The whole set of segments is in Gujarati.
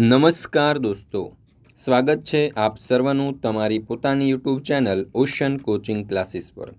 નમસ્કાર દોસ્તો. સ્વાગત છે આપ સર્વનું તમારી પોતાની YouTube channel ocean coaching classes પર.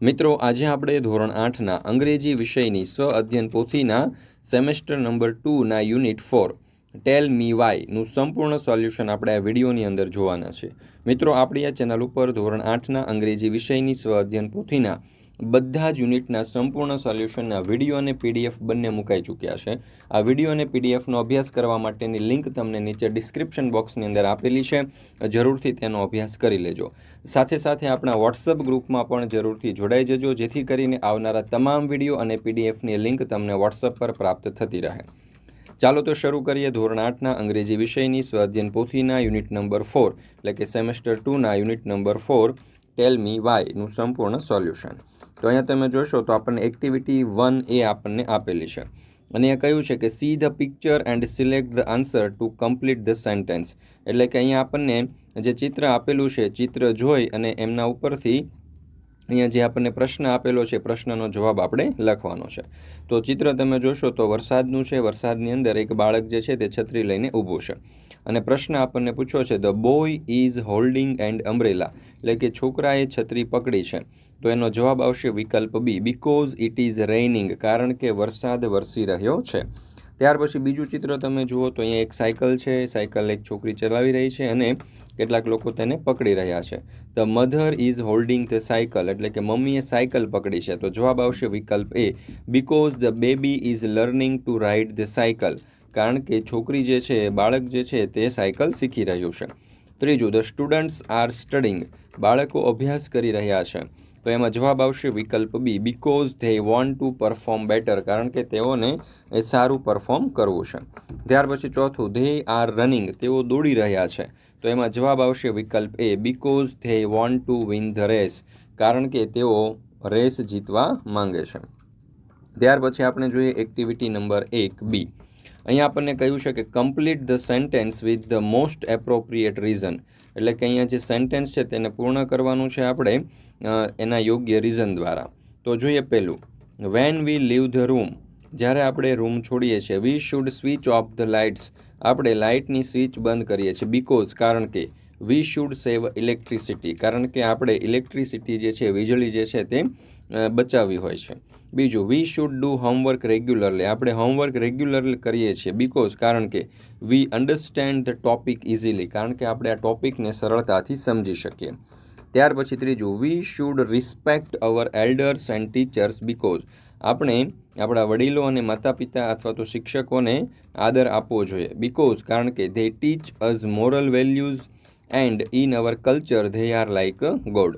મિત્રો, આજે આપણે ધોરણ આઠના અંગ્રેજી વિષયની સ્વ અધ્યયન પોથીના સેમેસ્ટર નંબર ટુના યુનિટ ફોર, ટેલ મી વાયનું સંપૂર્ણ સોલ્યુશન આપણે આ વિડીયોની અંદર જોવાના છે. મિત્રો, આપણી આ ચેનલ ઉપર ધોરણ આઠના અંગ્રેજી વિષયની સ્વ અધ્યયન પોથીના બધા જ યુનિટના સંપૂર્ણ સોલ્યુશનના વીડિયો અને પીડીએફ બંને મુકાઈ ચૂક્યા છે. આ વીડિયો અને પીડીએફનો અભ્યાસ કરવા માટેની લિંક તમને નીચે ડિસ્ક્રિપ્શન બોક્સની અંદર આપેલી છે. જરૂરથી તેનો અભ્યાસ કરી લેજો. સાથે સાથે આપણા વોટ્સઅપ ગ્રુપમાં પણ જરૂરથી જોડાઈ જજો, જેથી કરીને આવનારા તમામ વીડિયો અને પીડીએફની લિંક તમને વોટ્સઅપ પર પ્રાપ્ત થતી રહે. ચાલો તો શરૂ કરીએ ધોરણ આઠના અંગ્રેજી વિષયની સ્વાધ્યન પોથીના યુનિટ નંબર ફોર, એટલે કે semester ટુના unit number four, tell me વાયનું સંપૂર્ણ સોલ્યુશન. તો અહીંયા તમે જોશો તો આપણને એક્ટિવિટી વન એ આપણને આપેલી છે. અને અહીંયા કહ્યું છે કે see the picture and select the answer to complete the sentence એટલે કે અહીંયા આપણને જે ચિત્ર આપેલું છે, ચિત્ર જોઈ અને એમના ઉપરથી અહીંયા જે આપણને પ્રશ્ન આપેલો છે, પ્રશ્નનો જવાબ આપણે લખવાનો છે. તો ચિત્ર તમે જોશો તો વરસાદનું છે, વરસાદની અંદર એક બાળક જે છે તે છત્રી લઈને ઊભું છે. અને પ્રશ્ન આપણને પૂછ્યો છે the boy is holding and umbrella એટલે કે છોકરાએ છત્રી પકડી છે. તો એનો જવાબ આવશે વિકલ્પ B. Because it is raining કારણ કે વરસાદ વરસી રહ્યો છે. ત્યાર પછી બીજું ચિત્ર તમે જુઓ તો અહીંયા એક સાયકલ છે. સાયકલ એક છોકરી ચલાવી રહી છે અને કેટલાક લોકો તેને પકડી રહ્યા છે. The mother is holding the cycle એટલે કે મમ્મીએ સાયકલ પકડી છે. તો જવાબ આવશે વિકલ્પ A. Because the baby is learning to ride the cycle કારણ કે છોકરી જે છે, બાળક જે છે, તે સાયકલ શીખી રહ્યું છે. ત્રીજું ધ સ્ટુડન્ટ્સ આર સ્ટડિંગ બાળકો અભ્યાસ કરી રહ્યા છે. તો એમાં જવાબ આવશે વિકલ્પ B because they want to perform better કારણ કે તેઓને એ સારું પરફોર્મ કરવું છે. ત્યાર પછી ચોથું ધે આર રનિંગ તેઓ દોડી રહ્યા છે. તો એમાં જવાબ આવશે વિકલ્પ A because they want to win the race કારણ કે તેઓ રેસ જીતવા માંગે છે. ત્યાર પછી આપણે જોઈએ એક્ટિવિટી નંબર એક, બી. અહીંયા આપણને કહ્યું છે કે complete the sentence with the most appropriate reason એટલે કે અહીંયા જે સેન્ટેન્સ છે તેને પૂર્ણ કરવાનું છે આપણે એના યોગ્ય રીઝન દ્વારા. તો જોઈએ પહેલું when we leave the room જ્યારે આપણે રૂમ છોડીએ છીએ we should switch off the lights આપણે લાઇટની સ્વિચ બંધ કરીએ છીએ બીકોઝ કારણ કે વી શુડ સેવ ઇલેક્ટ્રિસિટી કારણ કે આપણે ઇલેક્ટ્રિસિટી જે છે, વીજળી જે છે તે બચાવવી હોય છે. બીજું we should do homework regularly આપણે હોમવર્ક રેગ્યુલરલી કરીએ છીએ બીકોઝ કારણ કે we understand the topic easily કારણ કે આપણે આ ટોપિકને સરળતાથી સમજી શકીએ. ત્યાર પછી ત્રીજું we should respect our elders and teachers because આપણે આપણા વડીલો અને માતા પિતા અથવા તો શિક્ષકોને આદર આપવો જોઈએ. બીકોઝ કારણ કે they teach us moral values and in our culture they are like God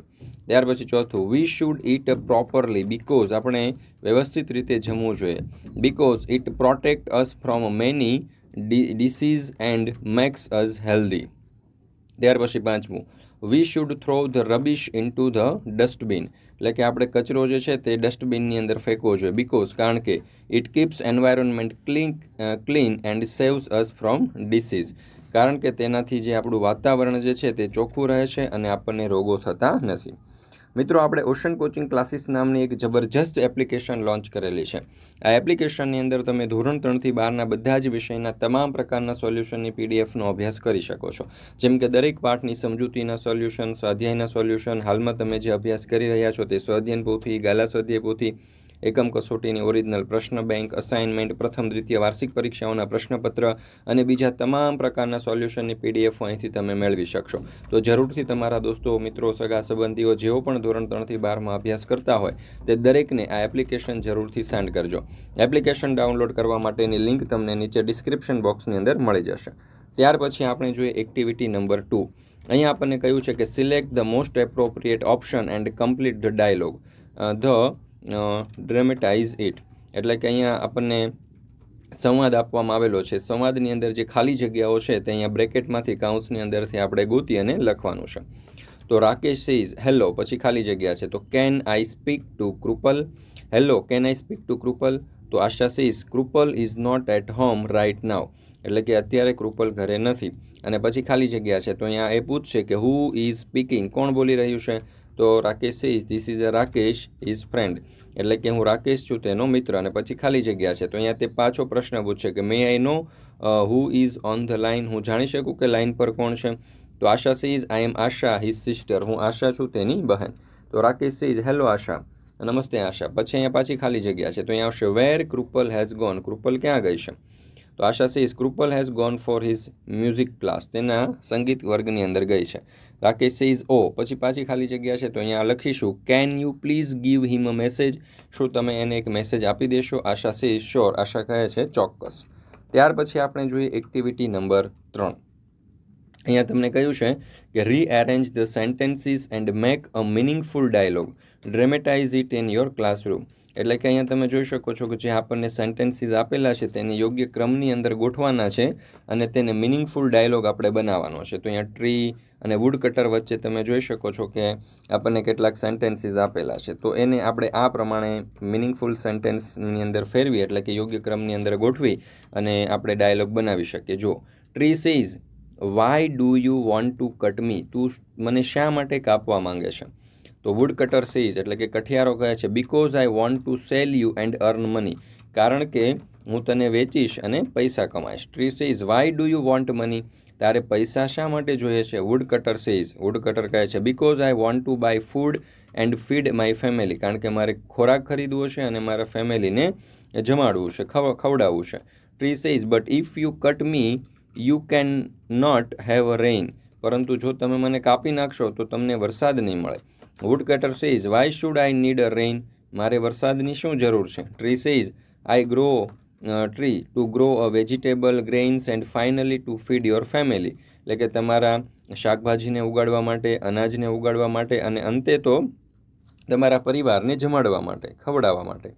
ત્યાર પછી ચોથું we should eat properly because આપણે વ્યવસ્થિત રીતે જમવું જોઈએ. Because it protect us from many disease and makes us healthy ત્યાર પછી પાંચમું we should throw the rubbish in to the dustbin એટલે કે આપણે કચરો જે છે તે ડસ્ટબિનની અંદર ફેંકવો જોઈએ. બિકોઝ કારણ કે it keeps environment clean clean and saves us from disease કારણ કે તેનાથી જે આપણું વાતાવરણ જે છે તે ચોખ્ખું રહે છે અને આપણને રોગો થતા નથી. મિત્રો, આપણે ઓશન કોચિંગ ક્લાસીસ નામની એક જબરજસ્ત એપ્લિકેશન લોન્ચ કરેલી છે. આ એપ્લિકેશનની અંદર તમે ધોરણ ત્રણથી બારના બધા જ વિષયના તમામ પ્રકારના સોલ્યુશનની પીડીએફનો અભ્યાસ કરી શકો છો. જેમ કે દરેક પાઠની સમજૂતીના સોલ્યુશન સ્વાધ્યાયના સોલ્યુશન હાલમાં તમે જે અભ્યાસ કરી રહ્યા છો તે સ્વાધ્યાયન પોથી, ગાલા સ્વાધ્યાય પોથી એકમ કસોટીની ઓરિજિનલ પ્રશ્ન બેંક અસાઇનમેન્ટ પ્રથમ દ્વિતીય વાર્ષિક પરીક્ષાઓના પ્રશ્નપત્ર અને બીજા તમામ પ્રકારના સોલ્યુશનની પીડીએફ અહીંથી તમે મેળવી શકશો. તો જરૂરથી તમારા દોસ્તો, મિત્રો, સગા, સંબંધીઓ જેઓ પણ ધોરણ ત્રણથી બારમાં અભ્યાસ કરતા હોય, તે દરેકને આ એપ્લિકેશન જરૂરથી સેન્ડ કરજો. એપ્લિકેશન ડાઉનલોડ કરવા માટેની લિંક તમને નીચે ડિસ્ક્રિપ્શન બોક્સની અંદર મળી જશે. ત્યાર પછી આપણે જોઈએ એક્ટિવિટી નંબર ટુ અહીંયા આપણને કહ્યું છે કે select the most appropriate option and complete the dialogue the dramatize it એટલે કે અહીંયા આપણને સંવાદ આપવામાં આવેલો છે. સંવાદની અંદર જે ખાલી જગ્યાઓ છે, તે અહીંયા બ્રેકેટમાંથી કાઉન્સની અંદરથી આપણે ગોતી અને લખવાનું છે. તો રાકેશ સીઝ હેલો પછી ખાલી જગ્યા છે. તો can I speak to Kripal hello can I speak to Kripal તો Asha says Kripal is not at home right now એટલે કે અત્યારે કૃપલ ઘરે નથી. અને પછી ખાલી જગ્યા છે. તો અહીંયા એ પૂછશે કે હુ ઇઝ સ્પીકિંગ કોણ બોલી રહ્યું છે? તો Rakesh is this is a Rakesh is friend એટલે કે હું રાકેશ છું, તેનો મિત્ર. અને પછી ખાલી જગ્યા છે. તો અહીંયા તે પાછો પ્રશ્ન પૂછશે કે may I know who is on the line હું જાણી શકું કે લાઇન પર કોણ છે? તો Asha says I am Asha his sister હું આશા છું, તેની બહેન. તો રાકેશ સેઝ હેલો આશા. નમસ્તે, આશા. પછી અહીંયા પાછી ખાલી જગ્યા છે. તો અહીંયા આવશે વેર કૃપલ હેઝ ગોન કૃપલ ક્યાં ગઈ છે? તો Asha says Kripal has gone for his music class તેના સંગીત વર્ગની અંદર ગઈ છે. રાકેશ ઇઝ ઓ પછી પાછી ખાલી જગ્યા છે તો અહીંયા લખીશું can you please give him a message શું તમે એને એક મેસેજ આપી દેશો? આશા સે શ્યોર આશા કહે છે, ચોક્કસ. ત્યાર પછી આપણે જોઈએ એક્ટિવિટી નંબર ત્રણ. અહીંયા તમને કહ્યું છે કે rearrange the sentences and make a meaningful dialogue dramatize it in your classroom એટલે કે અહીંયા તમે જોઈ શકો છો કે જે આપણને સેન્ટેન્સીસ આપેલા છે તેને યોગ્ય ક્રમની અંદર ગોઠવાના છે અને તેને મિનિંગફુલ ડાયલોગ આપણે બનાવવાનો છે. તો અહીંયા ટ્રી અને વુડ કટર વચ્ચે તમે જોઈ શકો છો કે આપણને કેટલાક સેન્ટેન્સીસ આપેલા છે. તો એને આપણે આ પ્રમાણે મિનિંગફુલ સેન્ટેન્સની અંદર ફેરવી, એટલે કે યોગ્ય ક્રમની અંદર ગોઠવી અને આપણે ડાયલોગ બનાવી શકીએ. જો tree says why do you want to cut me તું મને શા માટે કાપવા માંગે છે? તો વુડ કટર સીઝ એટલે કે કઠિયારો કહે છે because I want to sell you and earn money કારણ કે હું તને વેચીશ અને પૈસા કમાઈશ. Tree says why do you want money તારે પૈસા શા માટે જોઈએ છે? Wood cutter says wood cutter કહે છે because I want to buy food and feed my family કારણ કે મારે ખોરાક ખરીદવો છે અને મારા ફેમિલીને જમાડવું છે, ખવ, ખવડાવવું છે. Tree says but if you cut me you can not have a rain પરંતુ જો તમે મને કાપી નાખશો, તો તમને વરસાદ નહીં મળે. Wood cutter says why should I need a rain મારે વરસાદની શું જરૂર છે? Tree says I grow tree to grow a vegetable grains and finally to feed your family એટલે કે તમારા શાકભાજીને ઉગાડવા માટે, અનાજને ઉગાડવા માટે અને અંતે તો તમારા પરિવારને જમાડવા માટે, ખવડાવવા માટે.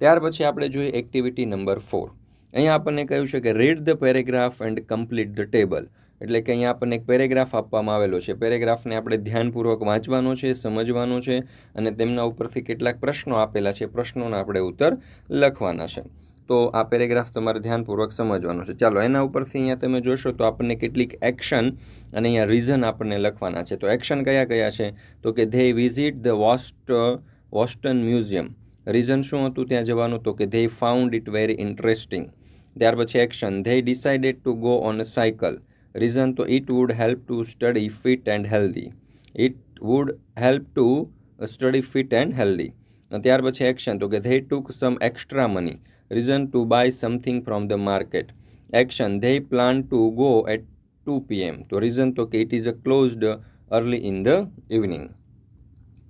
ત્યાર પછી આપણે જોઈએ એક્ટિવિટી નંબર ફોર અહીંયા આપણને કહ્યું છે કે read the paragraph and complete the table એટલે કે અહીંયા આપણને એક પેરેગ્રાફ આપવામાં આવેલો છે. પેરેગ્રાફને આપણે ધ્યાનપૂર્વક વાંચવાનો છે, સમજવાનો છે અને તેમના ઉપરથી કેટલાક પ્રશ્નો આપેલા છે. પ્રશ્નોના આપણે ઉત્તર લખવાના છે. તો આ પેરેગ્રાફ તમારે ધ્યાનપૂર્વક સમજવાનો છે. ચાલો, એના ઉપરથી અહીંયા તમે જોશો તો આપણને કેટલીક એક્શન અને અહીંયા રીઝન આપણને લખવાના છે. તો એક્શન કયા કયા છે? તો કે ધે વિઝિટ ધ વોસ્ટ વોસ્ટન મ્યુઝિયમ રીઝન શું હતું ત્યાં જવાનું? તો કે they found it very interesting ત્યાર પછી action. They decided to go on cycle reason તો it would help to study fit and healthy it would help to study fit and healthy ત્યાર પછી એક્શન. તો કે they took some extra money reason to buy something from the market action they plan to go at two PM તો રીઝન તો કે it is a closed early in the evening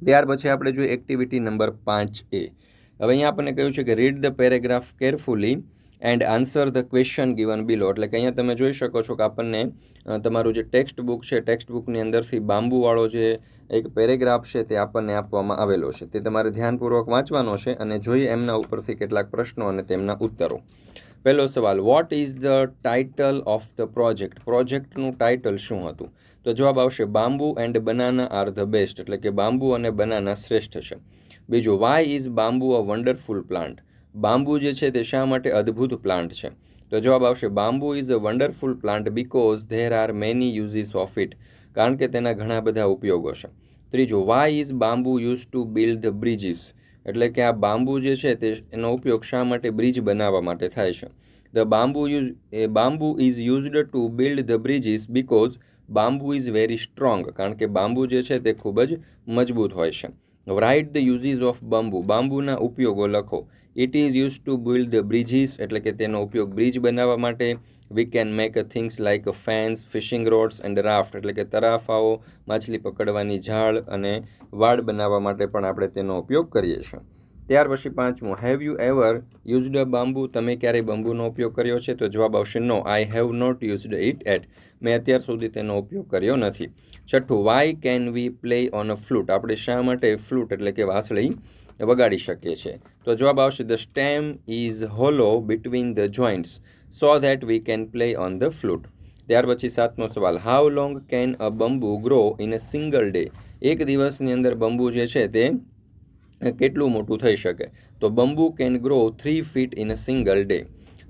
ત્યાર પછી આપણે જોઈએ એક્ટિવિટી નંબર પાંચ એ. હવે અહીંયા આપણને કહ્યું છે કે read the paragraph carefully and answer the question given below એટલે કે અહીંયા તમે જોઈ શકો છો કે આપણને તમારું જે ટેક્સ્ટ બુક છે ટેક્સ્ટ બુકની અંદરથી બાંબુવાળો જે એક પેરેગ્રાફ છે તે આપણને આપવામાં આવેલો છે. તે તમારે ધ્યાનપૂર્વક વાંચવાનો છે અને જોઈએ એમના ઉપરથી કેટલાક પ્રશ્નો અને તેમના ઉત્તરો. પહેલો સવાલ what is the title of the project પ્રોજેક્ટનું ટાઇટલ શું હતું? તો જવાબ આવશે bamboo and banana are the best એટલે કે બાંબુ અને બનાના શ્રેષ્ઠ છે. બીજું why is bamboo a wonderful plant bamboo જે છે તે શા માટે અદ્ભુત પ્લાન્ટ છે? તો જવાબ આવશે bamboo is a wonderful plant because there are many uses of it કારણ કે તેના ઘણા બધા ઉપયોગો છે. ત્રીજું why is bamboo use to build the bridges એટલે કે આ બાંબુ જે છે તે એનો ઉપયોગ શા માટે બ્રિજ બનાવવા માટે થાય છે? The bamboo use a bamboo is used to build the bridges because bamboo is very strong કારણ કે બાંબુ જે છે તે ખૂબ જ મજબૂત હોય છે. Write the uses of bamboo બાંબુના ઉપયોગો લખો. It is use to build the bridges એટલે કે તેનો ઉપયોગ બ્રિજ બનાવવા માટે we can make a things like fence fishing rods and raft એટલે કે તરાફાઓ, માછલી પકડવાની ઝાડ અને વાડ બનાવવા માટે પણ આપણે તેનો ઉપયોગ કરીએ છીએ. ત્યાર પછી પાંચમું have you ever used a bamboo તમે ક્યારેય બાંબુનો ઉપયોગ કર્યો છે? તો જવાબ આવશે no I have not used it at મેં અત્યાર સુધી તેનો ઉપયોગ કર્યો નથી. છઠ્ઠું why can we play on a flute આપણે શા માટે ફ્લૂટ એટલે કે વાસળી વગાડી શકીએ છીએ? તો જવાબ આવશે the stem is hollow between the joints so that we can play on the flute ત્યાર પછી સાતમો સવાલ how long can a bamboo grow in a single day એક દિવસની અંદર બંબુ જે છે તે કેટલું મોટું થઈ શકે? તો bamboo can grow three feet in a single day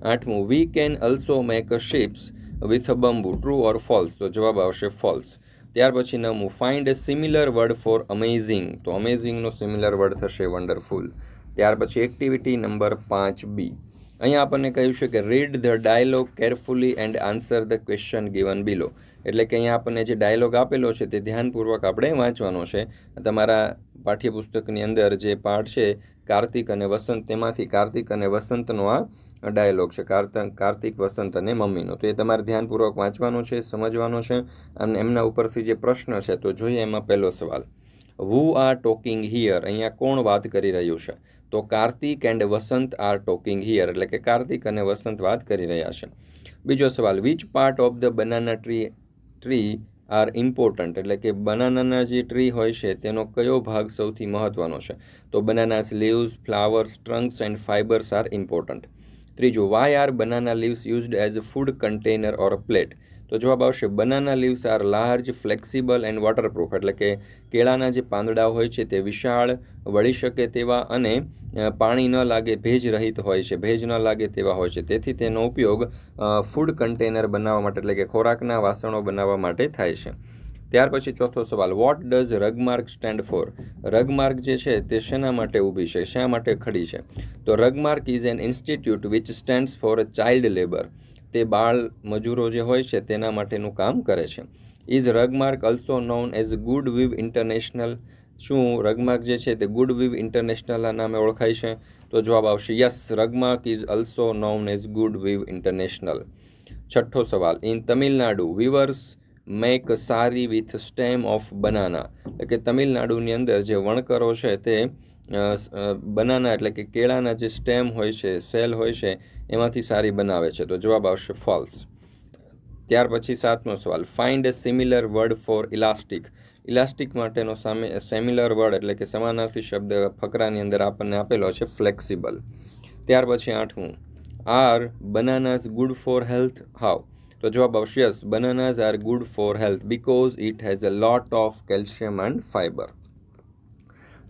આઠમું we can also make a ships with a bamboo true or false તો જવાબ આવશે ફોલ્સ ત્યાર પછી નવમું find a similar word for amazing તો અમેઝિંગનો સિમિલર વર્ડ થશે વન્ડરફુલ ત્યાર પછી એક્ટિવિટી નંબર પાંચ બી અહીંયા આપણને કહ્યું છે કે read the dialogue carefully and answer the question given below એટલે કે અહીંયા આપણને જે ડાયલોગ આપેલો છે તે ધ્યાનપૂર્વક આપણે વાંચવાનો છે. તમારા પાઠ્યપુસ્તકની અંદર જે પાઠ છે, કાર્તિક અને વસંત, તેમાંથી કાર્તિક અને વસંતનો આ ડાયલોગ છે. કાર્ત- કાર્તિક, વસંત અને મમ્મીનો. તો એ તમારે ધ્યાનપૂર્વક વાંચવાનો છે, સમજવાનો છે અને એમના ઉપરથી જે પ્રશ્ન છે તો જોઈએ એમાં પહેલો સવાલ. હુ આર ટોકિંગ હિયર અહીંયા કોણ વાત કરી રહ્યું છે? તો Kartik and Vasant are talking here એટલે કે કાર્તિક અને વસંત વાત કરી રહ્યા છે. બીજો સવાલ which part of the banana tree tree are important એટલે કે બનાનાના જે ટ્રી હોય છે, તેનો કયો ભાગ સૌથી મહત્વનો છે? તો bananas leaves flowers trunks and fibres are important ત્રીજું why are banana leaves used as food container or plate તો જવાબ આવશે, banana leaves are large, flexible and waterproof. એટલે કે કેળાના જે પાંદડા હોય છે તે વિશાળ, વળી શકે તેવા અને પાણી ન લાગે ભેજ રહિત હોય છે, ભેજ ન લાગે તેવા હોય છે. તેથી તેનો ઉપયોગ ફૂડ કન્ટેનર બનાવવા માટે એટલે કે ખોરાકના વાસણો બનાવવા માટે થાય છે. ત્યાર પછી ચોથો સવાલ what does Rugmark stand for Rugmark જે છે તે શેના માટે ઊભી છે, શા માટે ખડી છે? તો Rugmark is an institute which stands for child labour તે બાળ મજૂરો જે હોય છે તેના માટેનું કામ કરે છે. Is Rugmark also known as good weave international. શું રગમાર્ક જે છે તે ગુડ વિવ ઇન્ટરનેશનલના નામે ઓળખાય છે? તો જવાબ આવશે yes, Rugmark is also known as good weave international. છઠ્ઠો સવાલ in Tamil Nadu, weavers make sari with stem of banana. એટલે કે તમિલનાડુની અંદર જે વણકરો છે તે બનાના એટલે કે કેળાના જે સ્ટેમ હોય છે, સેલ હોય છે, એમાંથી સારી બનાવે છે. તો જવાબ આવશે ફોલ્સ. ત્યાર પછી સાતમો સવાલ. Find a similar word for elastic elastic માટેનો સામે સેમિલર વર્ડ એટલે કે સમાનાર્થી શબ્દ ફકરાની અંદર આપણને આપેલો છે ફ્લેક્સિબલ ત્યાર પછી આઠમું. Are bananas good for health how તો જવાબ આવશે yes bananas are good for health because it has a lot of calcium and fibre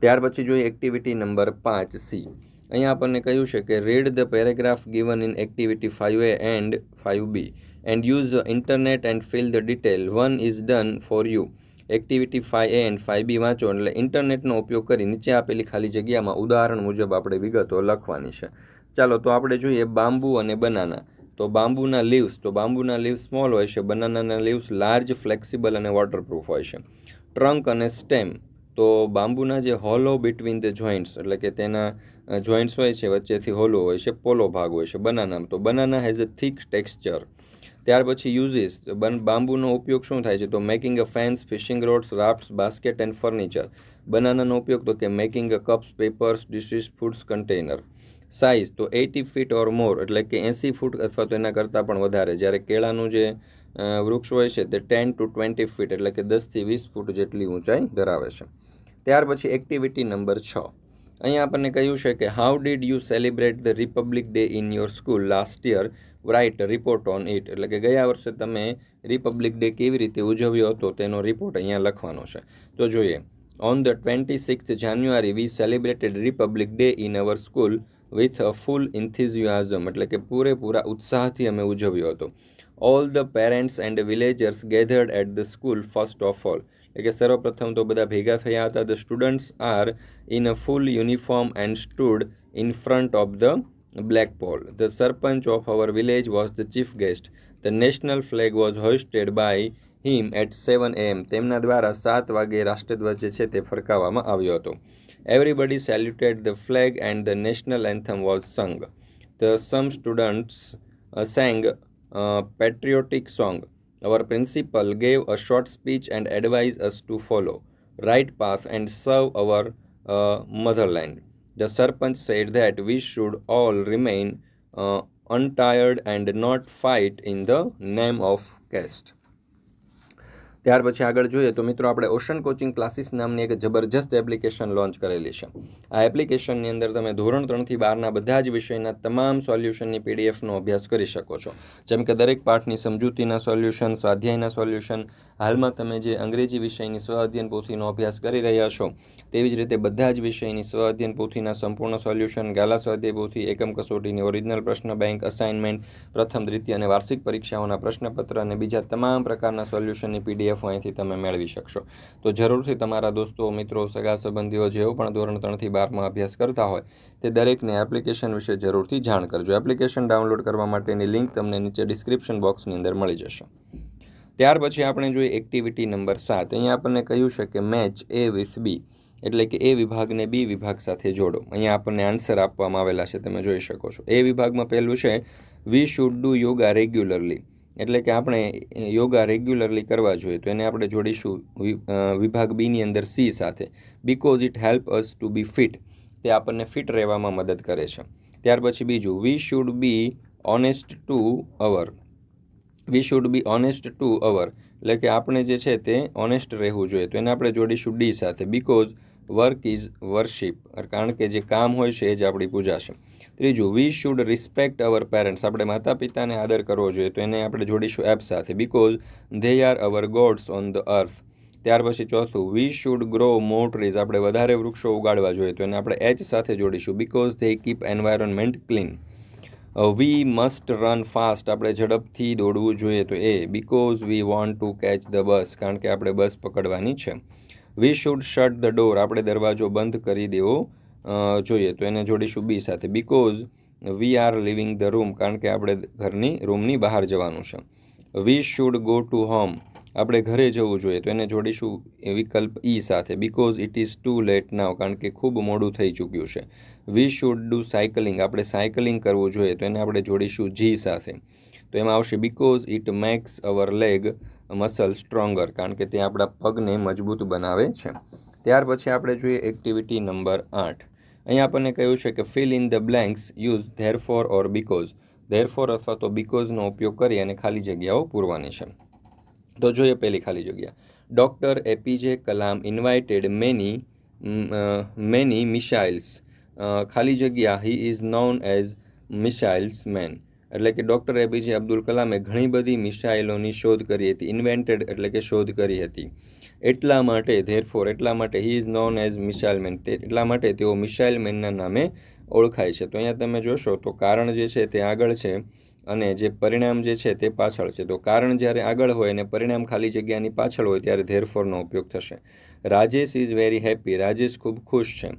ત્યાર પછી જોઈએ એક્ટિવિટી નંબર પાંચ સી અહીંયા આપણને કહ્યું છે કે read the paragraph given in activity five A and five B and use internet and fill the detail one is done for you activity five A and five B વાંચો એટલે ઇન્ટરનેટનો ઉપયોગ કરી નીચે આપેલી ખાલી જગ્યામાં ઉદાહરણ મુજબ આપણે વિગતો લખવાની છે. ચાલો, તો આપણે જોઈએ બાંબુ અને બનાના તો બાંબુના લીવ્સ તો બાંબુના લીવ્સ સ્મોલ હોય છે બનાનાના લીવ્સ લાર્જ ફ્લેક્સિબલ અને વોટરપ્રૂફ હોય છે. ટ્રંક અને સ્ટેમ તો બાંબુના જે હોલો બિટવીન ધ જોઈન્ટ્સ એટલે કે તેના જોઈન્ટ્સ હોય છે, વચ્ચેથી હોલો હોય છે, પોલો ભાગ હોય છે, બનાનામાં. તો banana has a thick texture ત્યાર પછી યુઝીસ બન, બાંબુનો ઉપયોગ શું થાય છે? તો making a fence fishing rods rafts basket and furniture બનાનાનો ઉપયોગ તો કે making a cups papers dishes foods container size તો એટી ફીટ ઓર મોર એટલે કે એંસી ફૂટ અથવા તો એના કરતાં પણ વધારે. જ્યારે કેળાનું જે વૃક્ષ હોય છે તે ટેન ટુ ટ્વેન્ટી ફીટ એટલે કે દસથી વીસ ફૂટ જેટલી ઊંચાઈ ધરાવે છે. ત્યાર પછી એક્ટિવિટી નંબર છ. અહીંયા આપણને કહ્યું છે કે how did you celebrate the Republic Day in your school last year write report on it એટલે કે ગયા વર્ષે તમે રિપબ્લિક ડે કેવી રીતે ઉજવ્યો હતો તેનો રિપોર્ટ અહીંયા લખવાનો છે. તો જોઈએ. On the twenty six January we celebrated Republic Day in our school with a full enthusiasm એટલે કે પૂરેપૂરા ઉત્સાહથી અમે ઉજવ્યો હતો. All the parents and villagers gathered at the school first of all એટલે કે સર્વપ્રથમ તો બધા ભેગા થયા હતા. The students are in a full uniform and stood in front of the black pole the sarpanch of our village was the chief guest the national flag was hoisted by him at seven AM તેમના દ્વારા સાત વાગે રાષ્ટ્રધ્વજ છે તે ફરકાવવામાં આવ્યો હતો. Everybody saluted the flag and the national anthem was sung the some students a patriotic song. Our principal gave a short speech and advised us to follow right path and serve our uh, motherland. The serpent said that we should all remain uh, untired and not fight in the name of caste. ત્યાર પછી આગળ જોઈએ તો મિત્રો આપણે ઓશન કોચિંગ ક્લાસીસ નામની એક જબરજસ્ત એપ્લિકેશન લોન્ચ કરેલી છે. આ એપ્લિકેશનની અંદર તમે ધોરણ ત્રણથી બારના બધા જ વિષયના તમામ સોલ્યુશનની પીડીએફનો અભ્યાસ કરી શકો છો. જેમ કે દરેક પાઠની સમજૂતીના સોલ્યુશન, સ્વાધ્યાયના સોલ્યુશન, હાલમાં તમે જે અંગ્રેજી વિષયની સ્વઅધ્યયન પોથીનો અભ્યાસ કરી રહ્યા છો, તેવી જ રીતે બધા જ વિષયની સ્વઅધ્યયન પોથીના સંપૂર્ણ સોલ્યુશન, ગાલા સ્વાધ્યાય પોથી, એકમ કસોટીની ઓરિજિનલ પ્રશ્ન બેંક અસાઇનમેન્ટ પ્રથમ, દ્વિતીય અને વાર્ષિક પરીક્ષાઓના પ્રશ્નપત્ર અને બીજા તમામ પ્રકારના સોલ્યુશનની પીડીએફ પીડીએફ અહીંથી તમે મેળવી શકશો. તો જરૂરથી તમારા દોસ્તો, મિત્રો, સગા સંબંધીઓ જેઓ પણ ધોરણ ત્રણથી બારમાં અભ્યાસ કરતા હોય, તે દરેકને એપ્લિકેશન વિશે જરૂરથી જાણ કરજો. એપ્લિકેશન ડાઉનલોડ કરવા માટેની લિંક તમને નીચે ડિસ્ક્રિપ્શન બોક્સની અંદર મળી જશે. ત્યાર પછી આપણે જોઈએ એક્ટિવિટી નંબર સાત. અહીંયા આપણને કહ્યું છે કે મેચ એ વિથ બી, એટલે કે એ વિભાગને બી વિભાગ સાથે જોડો. અહીંયા આપણને આન્સર આપવામાં આવેલા છે, તમે જોઈ શકો છો. એ વિભાગમાં પહેલું છે we should do yoga regularly એટલે કે આપણે યોગા રેગ્યુલરલી કરવા જોઈએ, તો એને આપણે જોડીશું વિભાગ બીની અંદર સી સાથે. Because it help us to be fit તે આપણને ફિટ રહેવામાં મદદ કરે છે. ત્યાર પછી બીજું we should be honest to our we should be honest to our એટલે કે આપણે જે છે તે ઓનેસ્ટ રહેવું જોઈએ. તો એને આપણે જોડીશું ડી સાથે. બિકોઝ વર્ક ઇઝ વર્શિપ કારણ કે જે કામ હોય છે એ જ આપણી પૂજા છે. ત્રીજું we should respect our parents આપણે માતા પિતાને આદર કરવો જોઈએ તો એને આપણે જોડીશું એપ સાથે. Because they are our gods on the earth ત્યાર પછી ચોથું we should grow more trees આપણે વધારે વૃક્ષો ઉગાડવા જોઈએ તો એને આપણે એચ સાથે જોડીશું. Because they keep environment clean we must run fast આપણે ઝડપથી દોડવું જોઈએ તો A. Because we want to catch the bus કારણ કે આપણે બસ પકડવાની છે. We should shut the door આપણે દરવાજો બંધ કરી દેવો જોઈએ. તો એને જોડીશું બી સાથે. Because we are living the room કારણ કે આપણે ઘરની રૂમની બહાર જવાનું છે. We should go to home આપણે ઘરે જવું જોઈએ. તો એને જોડીશું વિકલ્પ ઈ સાથે. Because it is too late now કારણ કે ખૂબ મોડું થઈ ચૂક્યું છે. વી શુડ ડુ સાયકલિંગ આપણે સાયકલિંગ કરવું જોઈએ. તો એને આપણે જોડીશું જી સાથે. તો એમાં આવશે because it makes our leg muscle stronger કારણ કે તે આપણા પગને મજબૂત બનાવે છે. ત્યાર પછી આપણે જોઈએ એક્ટિવિટી નંબર આઠ. અહીંયા આપણને કહ્યું છે કે fill in the blanks use therefore or because therefore અથવા તો બીકોઝનો ઉપયોગ કરી અને ખાલી જગ્યાઓ પૂરવાની છે. તો જોઈએ પહેલી ખાલી જગ્યા. Doctor APJ Kalam invited many many missiles ખાલી જગ્યા he is known as missiles man એટલે કે ડૉક્ટર એપીજે અબ્દુલ કલામે ઘણી બધી મિસાઇલોની શોધ કરી હતી. ઇન્વેન્ટેડ એટલે કે શોધ કરી હતી. એટલા માટે ધેરફોર એટલા માટે he is known as missile man તે એટલા માટે તેઓ મિસાઇલ મેનના નામે ઓળખાય છે. તો અહીંયા તમે જોશો, તો કારણ જે છે તે આગળ છે અને જે પરિણામ જે છે તે પાછળ છે. તો કારણ જ્યારે આગળ હોય અને પરિણામ ખાલી જગ્યાની પાછળ હોય ત્યારે ધેરફોરનો ઉપયોગ થશે. Rajesh is very happy Rajesh ખૂબ ખુશ છે.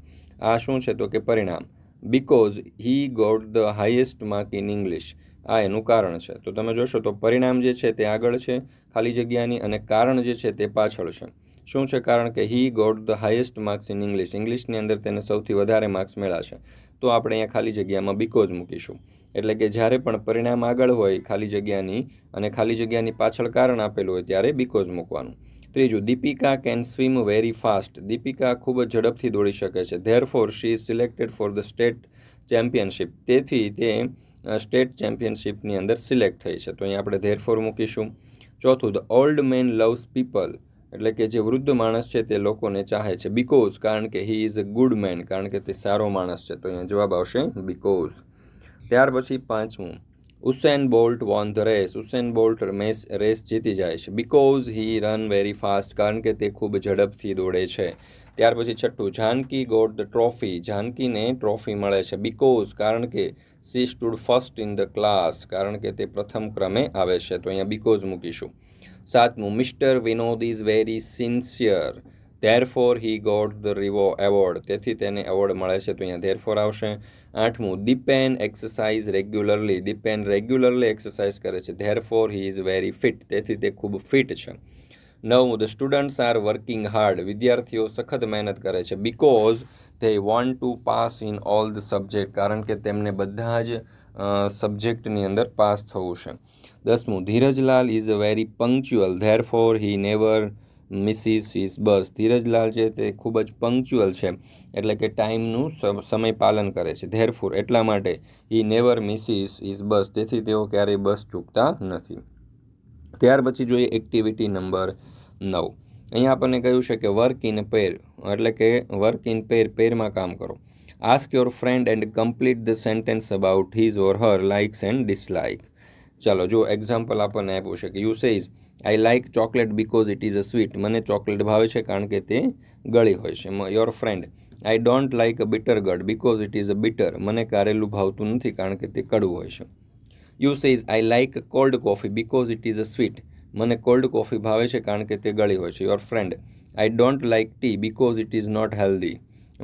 આ શું છે તો કે પરિણામ? Because he got the highest mark in English આ એનું કારણ છે. તો તમે જોશો તો પરિણામ જે છે તે આગળ છે, ખાલી જગ્યાની અને કારણ જે છે તે પાછળ છે. શું છે કારણ કે he got the highest marks in English ઇંગ્લિશની અંદર તેને સૌથી વધારે માર્ક્સ મળ્યા છે. તો આપણે અહીંયા ખાલી જગ્યામાં બીકોઝ મૂકીશું. એટલે કે જ્યારે પણ પરિણામ આગળ હોય ખાલી જગ્યાની અને ખાલી જગ્યાની પાછળ કારણ આપેલું હોય ત્યારે બીકોઝ મૂકવાનું. ત્રીજું, Deepika can swim very fast Deepika ખૂબ જ ઝડપથી દોડી શકે છે. Therefore she is selected for the state championship તેથી તે સ્ટેટ ચેમ્પિયનશિપની અંદર સિલેક્ટ થઈ છે. તો અહીં આપણે ધેર ફોર મૂકીશું. ચોથું the old man loves people એટલે કે જે વૃદ્ધ માણસ છે તે લોકોને ચાહે છે. બિકોઝ કારણ કે he is a good man કારણ કે તે સારો માણસ છે. તો અહીંયા જવાબ આવશે બિકોઝ ત્યાર પછી પાંચમું Usain Bolt won the race Usain Bolt mess race જીતી જાય છે. Because he run very fast કારણ કે તે ખૂબ ઝડપથી દોડે છે. ત્યાર પછી છઠ્ઠું, જાનકી ગોટ ધ ટ્રોફી. જાનકીને ટ્રોફી મળે છે બિકોઝ કારણ કે she stood first in the class કારણ કે તે પ્રથમ ક્રમે આવે છે. તો અહીંયા બિકોઝ મૂકીશું. સાતમું mister Vinod is very sincere therefore he got the reward award તેથી તેને એવોર્ડ મળે છે. તો અહીંયા ધેર ફોર આવશે. આઠમું Deepen exercise regularly Deepen regularly exercise કરે છે. Therefore he is very fit તેથી તે ખૂબ ફિટ છે. નવમું the students are working hard વિદ્યાર્થીઓ સખત મહેનત કરે છે. Because they want to pass in all the subject કારણ કે તેમને બધા જ સબ્જેક્ટની અંદર પાસ થવું છે. દસમું, Dhirajlal is a very punctual therefore he never misses his bus Dhirajlal છે તે ખૂબ જ પંક્ચ્યુઅલ છે, એટલે કે ટાઈમનું સમય પાલન કરે છે. ધેરફોર એટલા માટે he never misses his bus તેથી તેઓ ક્યારેય બસ ચૂકતા નથી. ત્યાર પછી જોઈએ એક્ટિવિટી નંબર નવ. અહીંયા આપણને કહ્યું છે કે વર્ક ઇન પેર એટલે કે વર્ક ઇન પેર પેરમાં કામ કરો. Ask your friend and complete the sentence about his or her likes and dislike ચાલો, જો એક્ઝામ્પલ આપણને આપ્યું છે કે you says I like chocolate because it is a sweet મને ચોકલેટ ભાવે છે કારણ કે તે ગળી હોય છે. Your friend I don't like a bitter gourd because it is a bitter મને કારેલું ભાવતું નથી કારણ કે તે કડવું હોય છે. You says I like cold coffee because it is a sweet મને કોલ્ડ કોફી ભાવે છે કારણ કે તે ગળી હોય છે. Your friend I don't like tea because it is not healthy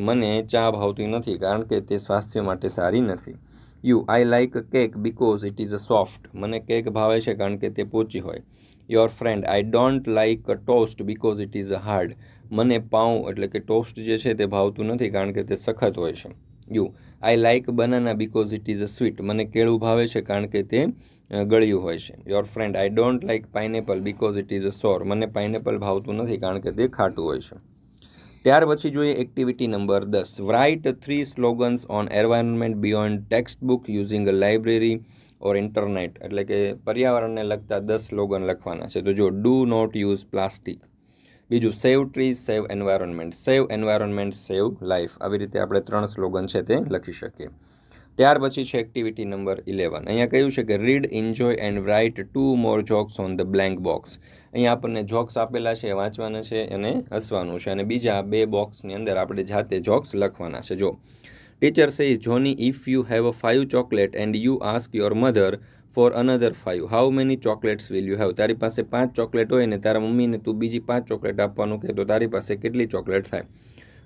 મને ચા ભાવતી નથી કારણ કે તે સ્વાસ્થ્ય માટે સારી નથી. You I like cake because it is a soft મને કેક ભાવે છે કારણ કે તે પોચી હોય. Your friend I don't like toast because it is hard મને પાઉં એટલે કે ટોસ્ટ જે છે તે ભાવતું નથી કારણ કે તે સખત હોય છે. You I like banana because it is a sweet મને કેળું ભાવે છે કારણ કે તે ગળ્યું હોય છે. Your friend I don't like pineapple because it is a sour મને પાઇનેપલ ભાવતું નથી કારણ કે તે ખાટું હોય છે. ત્યાર પછી જોઈએ એક્ટિવિટી નંબર દસ. Write three slogans on environment beyond text book using a library or internet એટલે કે પર્યાવરણને લગતા દસ સ્લોગન લખવાના છે. તો જો ડુ નોટ યુઝ પ્લાસ્ટિક બીજું save trees save environment save environment save life આવી રીતે આપણે ત્રણ સ્લોગન છે તે લખી શકીએ. ત્યાર પછી છે એક્ટિવિટી નંબર ઇલેવન અહીંયા કહ્યું છે કે read enjoy and write two more jokes on the blank box અહીંયા આપણને જોક્સ આપેલા છે વાંચવાના છે, અને હસવાનું છે. અને બીજા બે બોક્સની અંદર આપણે જાતે જોક્સ લખવાના છે. જો teacher says Johnny if you have a five chocolate and you ask your mother for another five how many chocolates will you have તારી પાસે પાંચ ચોકલેટ હોય ને તારા મમ્મીને તું બીજી પાંચ ચોકલેટ આપવાનું કહે તો તારી પાસે કેટલી ચોકલેટ થાય?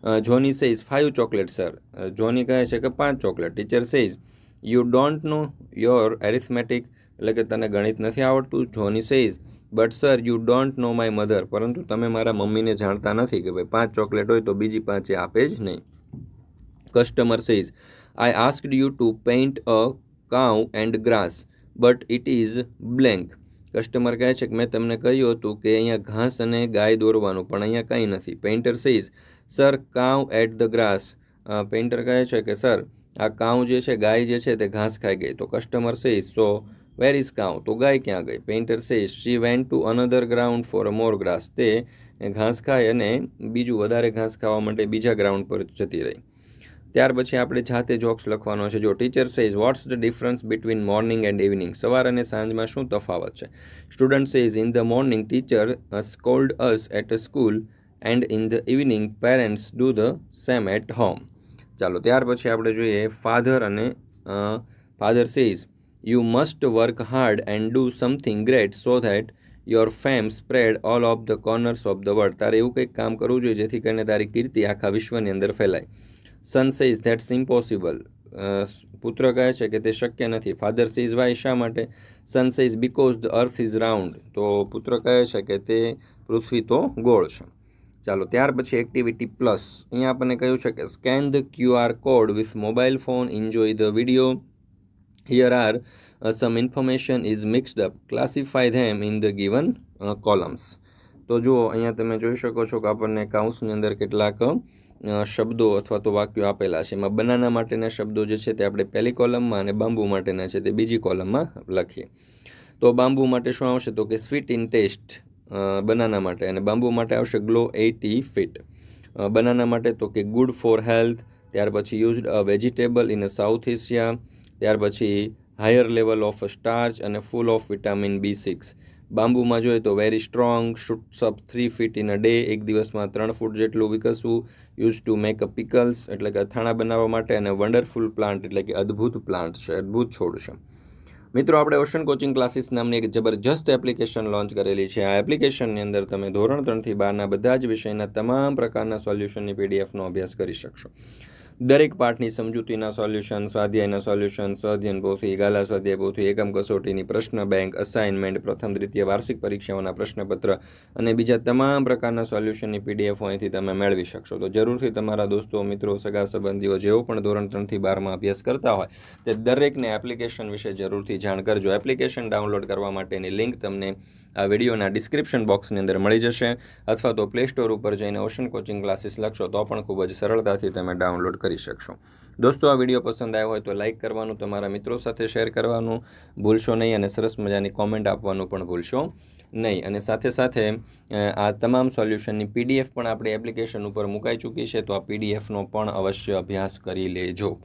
Johnny says five chocolate sir Johnny કહે છે કે, પાંચ chocolate teacher says you don't know your arithmetic એટલે કે, તને ગણિત નથી આવડતું? Johnny says but sir you don't know my mother પરંતુ તમે મારા મમ્મીને જાણતા નથી કે, ભાઈ, પાંચ ચોકલેટ હોય તો બીજી પાંચે આપે જ નહીં. Customer says I asked you to paint a cow and grass but it is blank customer કહે છે કે, મેં તમને કહ્યું હતું કે, અહીંયા ઘાસ અને ગાય દોરવાનું, પણ અહીંયા કંઈ નથી. Painter says sir cow ate the grass painter કહે છે કે સર આ કાઉ જે છે, ગાય જે છે, તે ઘાસ ખાઈ ગઈ. તો customer says so where is cow તો ગાય ક્યાં ગઈ? Painter says she went to another ground for a more grass તે ઘાસ ખાય અને બીજું વધારે ઘાસ ખાવા માટે બીજા ગ્રાઉન્ડ પર જતી રહી. ત્યાર પછી આપણે જાતે જોક્સ લખવાનો છે. જો teacher says what's the difference between morning and evening સવાર અને સાંજમાં શું તફાવત છે? Student says in the morning teacher scold us at a school and in the evening parents do the same at home. ચાલો, ત્યાર પછી આપણે જોઈએ ફાધર અને father says you must work hard and do something great so that your fame spread all of the corners of the world તારે એવું કંઈક કામ કરવું જોઈએ જેથી કરીને તારી કીર્તિ આખા વિશ્વની અંદર ફેલાય. સન સેઝ ધેટ્સ ઇમ્પોસિબલ પુત્ર કહે છે કે તે શક્ય નથી. ફાધર સીઝ વાય શા માટે? Son says because the earth is round તો પુત્ર કહે છે કે તે પૃથ્વી તો ગોળ છે. ચાલો, ત્યાર પછી એક્ટિવિટી પ્લસ અહીંયા આપણને કહ્યું છે કે scan the QR code with mobile phone enjoy the video here are some information is mixed up classify them in the given columns તો જુઓ, અહીંયા તમે જોઈ શકો છો કે આપણને કાઉન્સની અંદર કેટલાક શબ્દો અથવા તો વાક્યો આપેલા છે. એમાં બનાના માટેના શબ્દો જે છે તે આપણે પહેલી કોલમમાં અને બાંબુ માટેના છે તે બીજી કોલમમાં લખીએ. તો બાંબુ માટે શું આવશે? તો કે સ્વીટ ઇન ટેસ્ટ બનાના માટે અને બાંબુ માટે આવશે ગ્લો એટી ફિટ. બનાના માટે તો કે ગુડ ફોર હેલ્થ, ત્યાર પછી used a vegetable in a south Asia, ત્યાર પછી હાયર લેવલ ઓફ સ્ટાર્ચ અને full of vitamin B six. બાંબુમાં જોઈએ તો very strong shoots up three feet in a day, એક દિવસમાં ત્રણ ફૂટ જેટલું વિકસવું use to make a pickles, એટલે કે અથાણા બનાવવા માટે અને વન્ડરફુલ પ્લાન્ટ એટલે કે અદ્ભુત પ્લાન્ટ છે, અદ્ભુત છોડ છે. મિત્રો, આપણે ઓશન કોચિંગ ક્લાસીસ નામની એક જબરજસ્ત એપ્લિકેશન લોન્ચ કરેલી છે. આ એપ્લિકેશનની અંદર તમે ધોરણ ત્રણથી બારના બધા જ વિષયના તમામ પ્રકારના સોલ્યુશનની પીડીએફનો અભ્યાસ કરી શકશો. દરેક પાઠની સમજૂતીના સોલ્યુશન સ્વાધ્યાયના સોલ્યુશન સ્વાધ્યન પોથી ગાલા સ્વાધ્યાય પોથી, એકમ કસોટીની પ્રશ્ન બેંક અસાઇનમેન્ટ પ્રથમ દ્વિતીય, વાર્ષિક પરીક્ષાઓના પ્રશ્નપત્ર અને બીજા તમામ પ્રકારના સોલ્યુશનની પીડીએફ અહીંથી તમે મેળવી શકશો. તો જરૂરથી તમારા દોસ્તો, મિત્રો, સગા સંબંધીઓ જેઓ પણ ધોરણ ત્રણથી બારમાં અભ્યાસ કરતા હોય, તે દરેકને એપ્લિકેશન વિશે જરૂરથી જાણ કરજો. એપ્લિકેશન ડાઉનલોડ કરવા માટેની લિંક તમને આ વિડીયોના ડિસ્ક્રિપ્શન બોક્સની અંદર મળી જશે. અથવા તો પ્લે સ્ટોર ઉપર જઈને ઓશન કોચિંગ ક્લાસીસ લખશો, તો પણ ખૂબ જ સરળતાથી તમે ડાઉનલોડ કરી શકશો. દોસ્તો, આ વીડિયો પસંદ આવ્યો હોય તો લાઇક કરવાનું, તમારા મિત્રો સાથે શેર કરવાનું ભૂલશો નહીં અને સરસ મજાની કોમેન્ટ આપવાનું પણ ભૂલશો નહીં. અને સાથે સાથે આ તમામ સોલ્યુશનની પીડીએફ પણ આપણી એપ્લિકેશન ઉપર મુકાઈ ચૂકી છે, તો આ પીડીએફનો પણ અવશ્ય અભ્યાસ કરી લેજો.